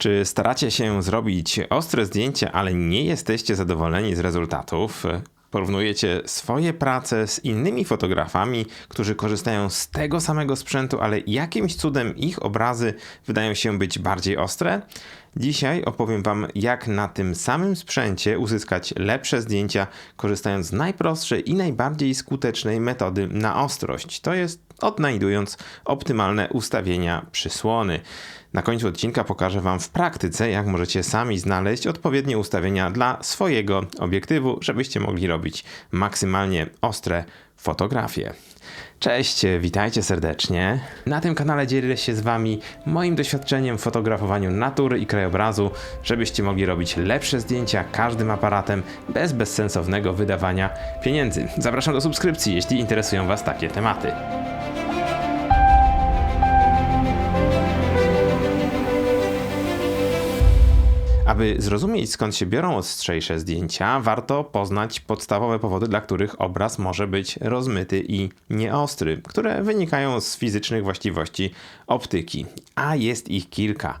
Czy staracie się zrobić ostre zdjęcie, ale nie jesteście zadowoleni z rezultatów? Porównujecie swoje prace z innymi fotografami, którzy korzystają z tego samego sprzętu, ale jakimś cudem ich obrazy wydają się być bardziej ostre? Dzisiaj opowiem Wam, jak na tym samym sprzęcie uzyskać lepsze zdjęcia, korzystając z najprostszej i najbardziej skutecznej metody na ostrość. To jest odnajdując optymalne ustawienia przysłony. Na końcu odcinka pokażę Wam w praktyce, jak możecie sami znaleźć odpowiednie ustawienia dla swojego obiektywu, żebyście mogli robić maksymalnie ostre fotografie. Cześć, witajcie serdecznie. Na tym kanale dzielę się z Wami moim doświadczeniem w fotografowaniu natury i krajobrazu, żebyście mogli robić lepsze zdjęcia każdym aparatem bez bezsensownego wydawania pieniędzy. Zapraszam do subskrypcji, jeśli interesują Was takie tematy. Aby zrozumieć skąd się biorą ostrzejsze zdjęcia, warto poznać podstawowe powody, dla których obraz może być rozmyty i nieostry, które wynikają z fizycznych właściwości optyki, a jest ich kilka.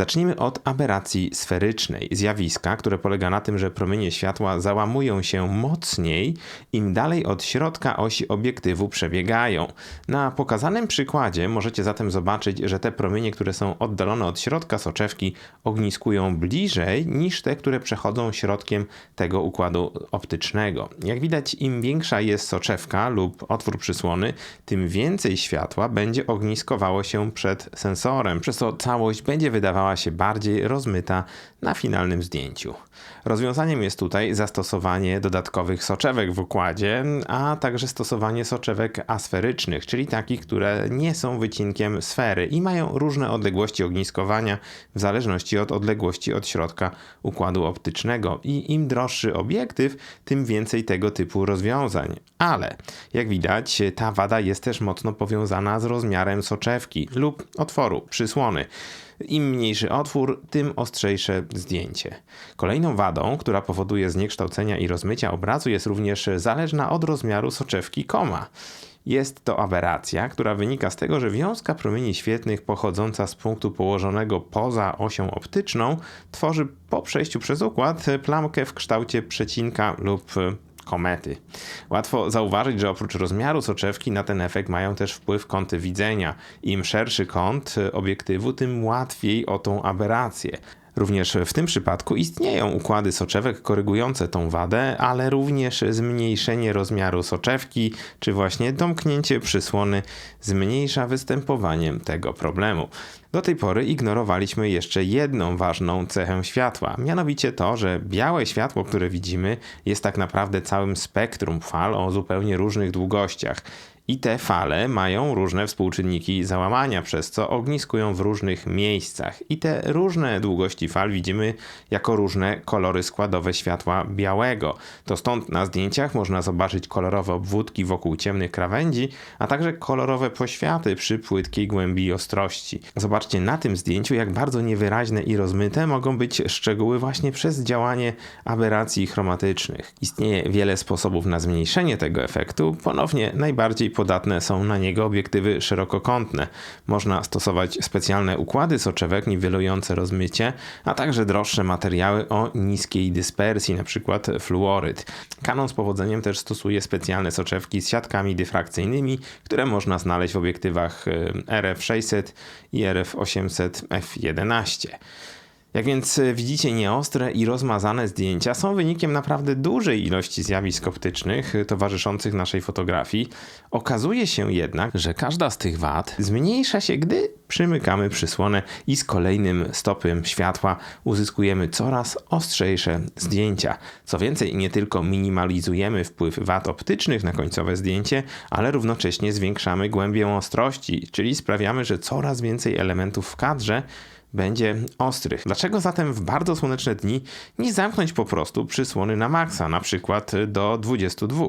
Zacznijmy od aberracji sferycznej, zjawiska, które polega na tym, że promienie światła załamują się mocniej, im dalej od środka osi obiektywu przebiegają. Na pokazanym przykładzie możecie zatem zobaczyć, że te promienie, które są oddalone od środka soczewki, ogniskują bliżej niż te, które przechodzą środkiem tego układu optycznego. Jak widać, im większa jest soczewka lub otwór przysłony, tym więcej światła będzie ogniskowało się przed sensorem, przez co całość będzie wydawała się bardziej rozmyta na finalnym zdjęciu. Rozwiązaniem jest tutaj zastosowanie dodatkowych soczewek w układzie, a także stosowanie soczewek asferycznych, czyli takich, które nie są wycinkiem sfery i mają różne odległości ogniskowania w zależności od odległości od środka układu optycznego. I im droższy obiektyw, tym więcej tego typu rozwiązań. Ale jak widać, ta wada jest też mocno powiązana z rozmiarem soczewki lub otworu, przysłony. Im mniejszy otwór, tym ostrzejsze zdjęcie. Kolejną wadą, która powoduje zniekształcenia i rozmycia obrazu, jest również zależna od rozmiaru soczewki koma. Jest to aberracja, która wynika z tego, że wiązka promieni świetlnych pochodząca z punktu położonego poza osią optyczną tworzy po przejściu przez układ plamkę w kształcie przecinka lub komety. Łatwo zauważyć, że oprócz rozmiaru soczewki na ten efekt mają też wpływ kąty widzenia. Im szerszy kąt obiektywu, tym łatwiej o tą aberrację. Również w tym przypadku istnieją układy soczewek korygujące tą wadę, ale również zmniejszenie rozmiaru soczewki, czy właśnie domknięcie przysłony zmniejsza występowanie tego problemu. Do tej pory ignorowaliśmy jeszcze jedną ważną cechę światła, mianowicie to, że białe światło, które widzimy, jest tak naprawdę całym spektrum fal o zupełnie różnych długościach. I te fale mają różne współczynniki załamania, przez co ogniskują w różnych miejscach. I te różne długości fal widzimy jako różne kolory składowe światła białego. To stąd na zdjęciach można zobaczyć kolorowe obwódki wokół ciemnych krawędzi, a także kolorowe poświaty przy płytkiej głębi ostrości. Zobaczcie na tym zdjęciu, jak bardzo niewyraźne i rozmyte mogą być szczegóły właśnie przez działanie aberracji chromatycznych. Istnieje wiele sposobów na zmniejszenie tego efektu. Ponownie najbardziej podatne są na niego obiektywy szerokokątne. Można stosować specjalne układy soczewek niwelujące rozmycie, a także droższe materiały o niskiej dyspersji, np. fluoryd. Canon z powodzeniem też stosuje specjalne soczewki z siatkami dyfrakcyjnymi, które można znaleźć w obiektywach y, RF600 i RF800 f11. Jak więc e, widzicie, nieostre i rozmazane zdjęcia są wynikiem naprawdę dużej ilości zjawisk optycznych e, towarzyszących naszej fotografii. Okazuje się jednak, że każda z tych wad zmniejsza się, gdy przymykamy przysłonę i z kolejnym stopem światła uzyskujemy coraz ostrzejsze zdjęcia. Co więcej, nie tylko minimalizujemy wpływ wad optycznych na końcowe zdjęcie, ale równocześnie zwiększamy głębię ostrości, czyli sprawiamy, że coraz więcej elementów w kadrze będzie ostrych. Dlaczego zatem w bardzo słoneczne dni nie zamknąć po prostu przysłony na maksa, na przykład do 22?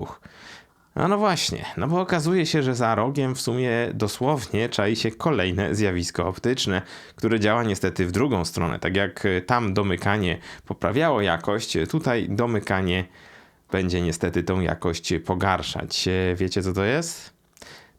No, no właśnie, no bo okazuje się, że za rogiem w sumie dosłownie czai się kolejne zjawisko optyczne, które działa niestety w drugą stronę. Tak jak tam domykanie poprawiało jakość, tutaj domykanie będzie niestety tą jakość pogarszać. Wiecie co to jest?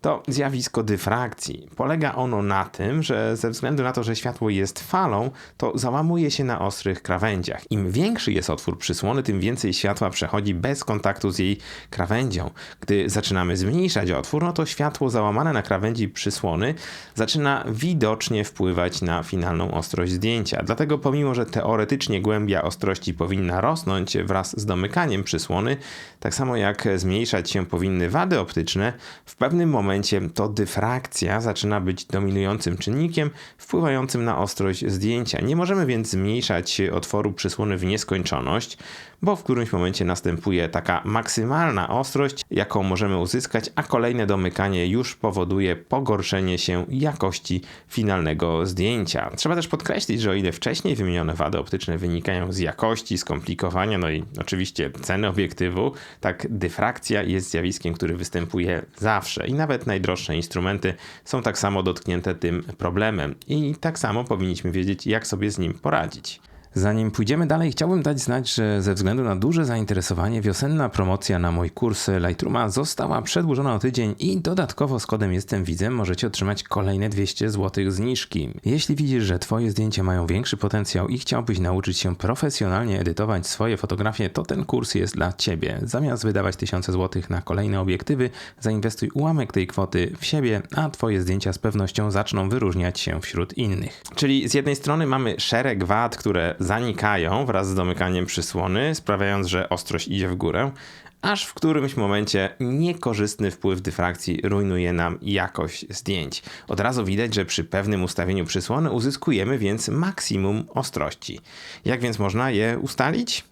To zjawisko dyfrakcji. Polega ono na tym, że ze względu na to, że światło jest falą, to załamuje się na ostrych krawędziach. Im większy jest otwór przysłony, tym więcej światła przechodzi bez kontaktu z jej krawędzią. Gdy zaczynamy zmniejszać otwór, no to światło załamane na krawędzi przysłony zaczyna widocznie wpływać na finalną ostrość zdjęcia. Dlatego pomimo, że teoretycznie głębia ostrości powinna rosnąć wraz z domykaniem przysłony, tak samo jak zmniejszać się powinny wady optyczne, w pewnym momencie to dyfrakcja zaczyna być dominującym czynnikiem wpływającym na ostrość zdjęcia. Nie możemy więc zmniejszać otworu przysłony w nieskończoność, bo w którymś momencie następuje taka maksymalna ostrość, jaką możemy uzyskać, a kolejne domykanie już powoduje pogorszenie się jakości finalnego zdjęcia. Trzeba też podkreślić, że o ile wcześniej wymienione wady optyczne wynikają z jakości, skomplikowania, no i oczywiście ceny obiektywu, tak dyfrakcja jest zjawiskiem, który występuje zawsze i nawet najdroższe instrumenty są tak samo dotknięte tym problemem i tak samo powinniśmy wiedzieć, jak sobie z nim poradzić. Zanim pójdziemy dalej, chciałbym dać znać, że ze względu na duże zainteresowanie wiosenna promocja na mój kurs Lightrooma została przedłużona o tydzień i dodatkowo z kodem Jestem Widzem możecie otrzymać kolejne 200 zł zniżki. Jeśli widzisz, że Twoje zdjęcia mają większy potencjał i chciałbyś nauczyć się profesjonalnie edytować swoje fotografie, to ten kurs jest dla Ciebie. Zamiast wydawać tysiące złotych na kolejne obiektywy, zainwestuj ułamek tej kwoty w siebie, a Twoje zdjęcia z pewnością zaczną wyróżniać się wśród innych. Czyli z jednej strony mamy szereg wad, które zanikają wraz z domykaniem przysłony, sprawiając, że ostrość idzie w górę, aż w którymś momencie niekorzystny wpływ dyfrakcji rujnuje nam jakość zdjęć. Od razu widać, że przy pewnym ustawieniu przysłony uzyskujemy więc maksimum ostrości. Jak więc można je ustalić?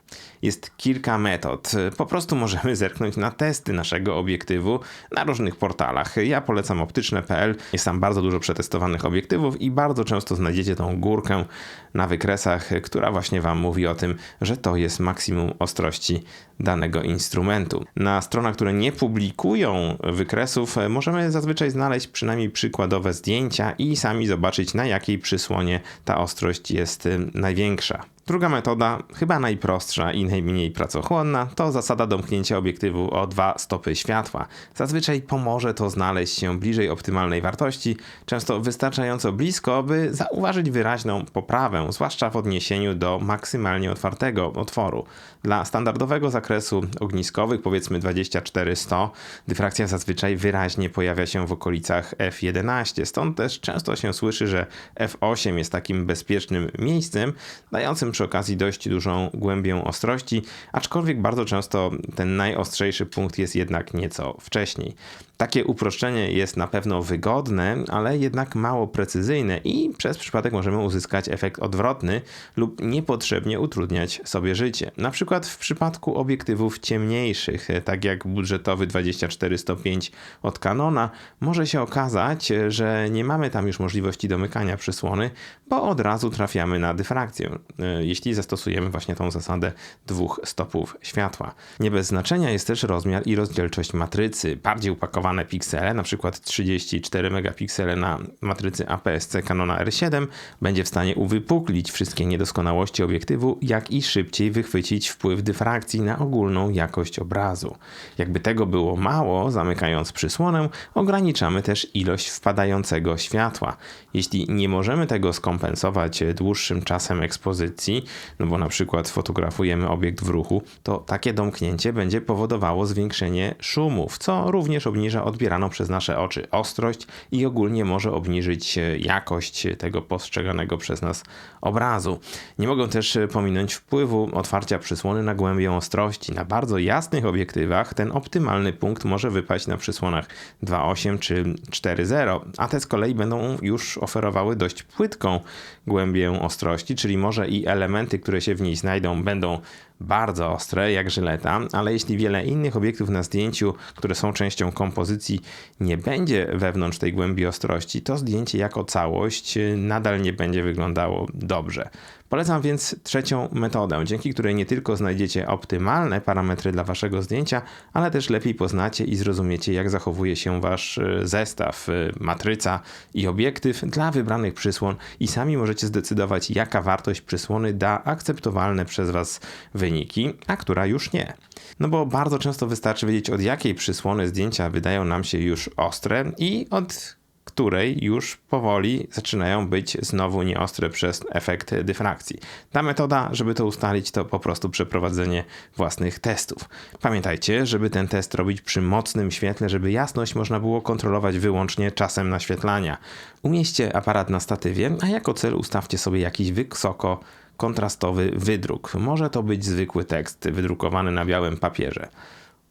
Jest kilka metod. Po prostu możemy zerknąć na testy naszego obiektywu na różnych portalach. Ja polecam optyczne.pl. Jest tam bardzo dużo przetestowanych obiektywów i bardzo często znajdziecie tą górkę na wykresach, która właśnie Wam mówi o tym, że to jest maksimum ostrości danego instrumentu. Na stronach, które nie publikują wykresów, możemy zazwyczaj znaleźć przynajmniej przykładowe zdjęcia i sami zobaczyć, na jakiej przysłonie ta ostrość jest największa. Druga metoda, chyba najprostsza i najmniej pracochłonna, to zasada domknięcia obiektywu o dwa stopy światła. Zazwyczaj pomoże to znaleźć się bliżej optymalnej wartości, często wystarczająco blisko, by zauważyć wyraźną poprawę, zwłaszcza w odniesieniu do maksymalnie otwartego otworu. Dla standardowego zakresu ogniskowych, powiedzmy 24-100, dyfrakcja zazwyczaj wyraźnie pojawia się w okolicach f11, stąd też często się słyszy, że f8 jest takim bezpiecznym miejscem, dającym przy okazji dość dużą głębię ostrości, aczkolwiek bardzo często ten najostrzejszy punkt jest jednak nieco wcześniej. Takie uproszczenie jest na pewno wygodne, ale jednak mało precyzyjne i przez przypadek możemy uzyskać efekt odwrotny lub niepotrzebnie utrudniać sobie życie. Na przykład w przypadku obiektywów ciemniejszych, tak jak budżetowy 24-105 od Canona, może się okazać, że nie mamy tam już możliwości domykania przysłony, bo od razu trafiamy na dyfrakcję, jeśli zastosujemy właśnie tą zasadę dwóch stopów światła. Nie bez znaczenia jest też rozmiar i rozdzielczość matrycy. Bardziej upakowana wbudowane piksele, na przykład 34 megapiksele na matrycy APS-C Canona R7, będzie w stanie uwypuklić wszystkie niedoskonałości obiektywu, jak i szybciej wychwycić wpływ dyfrakcji na ogólną jakość obrazu. Jakby tego było mało, zamykając przysłonę, ograniczamy też ilość wpadającego światła. Jeśli nie możemy tego skompensować dłuższym czasem ekspozycji, no bo na przykład fotografujemy obiekt w ruchu, to takie domknięcie będzie powodowało zwiększenie szumów, co również obniża odbieraną przez nasze oczy ostrość i ogólnie może obniżyć jakość tego postrzeganego przez nas obrazu. Nie mogę też pominąć wpływu otwarcia przysłony na głębię ostrości. Na bardzo jasnych obiektywach ten optymalny punkt może wypaść na przysłonach 2.8 czy 4.0, a te z kolei będą już oferowały dość płytką głębię ostrości, czyli może i elementy, które się w niej znajdą, będą bardzo ostre, jak żyleta, ale jeśli wiele innych obiektów na zdjęciu, które są częścią kompozycji, nie będzie wewnątrz tej głębi ostrości, to zdjęcie jako całość nadal nie będzie wyglądało dobrze. Polecam więc trzecią metodę, dzięki której nie tylko znajdziecie optymalne parametry dla waszego zdjęcia, ale też lepiej poznacie i zrozumiecie, jak zachowuje się wasz e, zestaw, e, matryca i obiektyw dla wybranych przysłon i sami możecie zdecydować, jaka wartość przysłony da akceptowalne przez was wyniki, a która już nie. No bo bardzo często wystarczy wiedzieć, od jakiej przysłony zdjęcia wydają nam się już ostre i od której już powoli zaczynają być znowu nieostre przez efekt dyfrakcji. Ta metoda, żeby to ustalić, to po prostu przeprowadzenie własnych testów. Pamiętajcie, żeby ten test robić przy mocnym świetle, żeby jasność można było kontrolować wyłącznie czasem naświetlania. Umieśćcie aparat na statywie, a jako cel ustawcie sobie jakiś wysoko kontrastowy wydruk. Może to być zwykły tekst wydrukowany na białym papierze.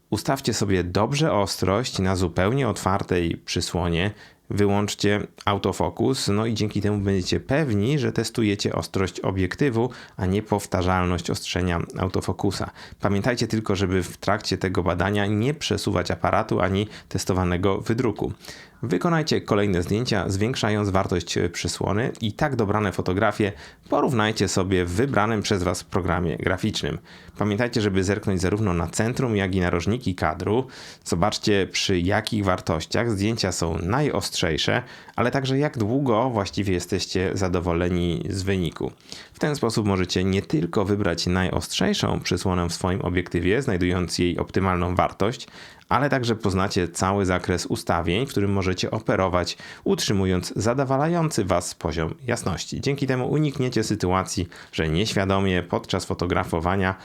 Ustawcie sobie dobrze ostrość na zupełnie otwartej przysłonie. Wyłączcie autofokus, no i dzięki temu będziecie pewni, że testujecie ostrość obiektywu, a nie powtarzalność ostrzenia autofokusa. Pamiętajcie tylko, żeby w trakcie tego badania nie przesuwać aparatu ani testowanego wydruku. Wykonajcie kolejne zdjęcia, zwiększając wartość przysłony i tak dobrane fotografie porównajcie sobie w wybranym przez Was programie graficznym. Pamiętajcie, żeby zerknąć zarówno na centrum, jak i narożniki kadru. Zobaczcie przy jakich wartościach zdjęcia są najostrzejsze, ale także jak długo właściwie jesteście zadowoleni z wyniku. W ten sposób możecie nie tylko wybrać najostrzejszą przysłonę w swoim obiektywie, znajdując jej optymalną wartość, ale także poznacie cały zakres ustawień, w którym możecie operować, utrzymując zadowalający Was poziom jasności. Dzięki temu unikniecie sytuacji, że nieświadomie podczas fotografowania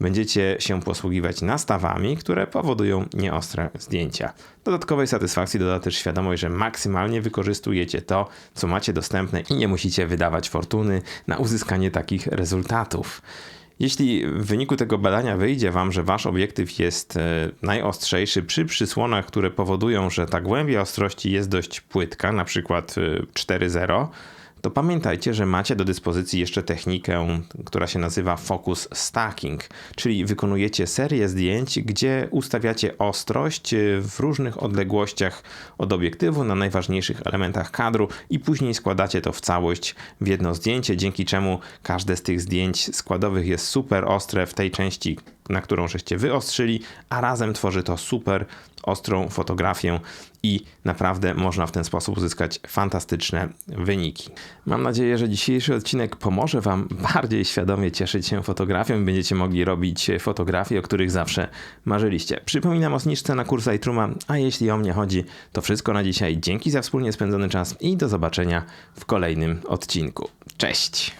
będziecie się posługiwać nastawami, które powodują nieostre zdjęcia. Dodatkowej satysfakcji doda też świadomość, że maksymalnie wykorzystujecie to, co macie dostępne i nie musicie wydawać fortuny na uzyskanie takich rezultatów. Jeśli w wyniku tego badania wyjdzie Wam, że Wasz obiektyw jest e, najostrzejszy przy przysłonach, które powodują, że ta głębia ostrości jest dość płytka, na przykład 4.0, to pamiętajcie, że macie do dyspozycji jeszcze technikę, która się nazywa focus stacking, czyli wykonujecie serię zdjęć, gdzie ustawiacie ostrość w różnych odległościach od obiektywu na najważniejszych elementach kadru i później składacie to w całość w jedno zdjęcie, dzięki czemu każde z tych zdjęć składowych jest super ostre w tej części, na którą żeście wyostrzyli, a razem tworzy to super ostrą fotografię i naprawdę można w ten sposób uzyskać fantastyczne wyniki. Mam nadzieję, że dzisiejszy odcinek pomoże Wam bardziej świadomie cieszyć się fotografią i będziecie mogli robić fotografie, o których zawsze marzyliście. Przypominam o zniżce na kurs Lightrooma, a jeśli o mnie chodzi, to wszystko na dzisiaj. Dzięki za wspólnie spędzony czas i do zobaczenia w kolejnym odcinku. Cześć!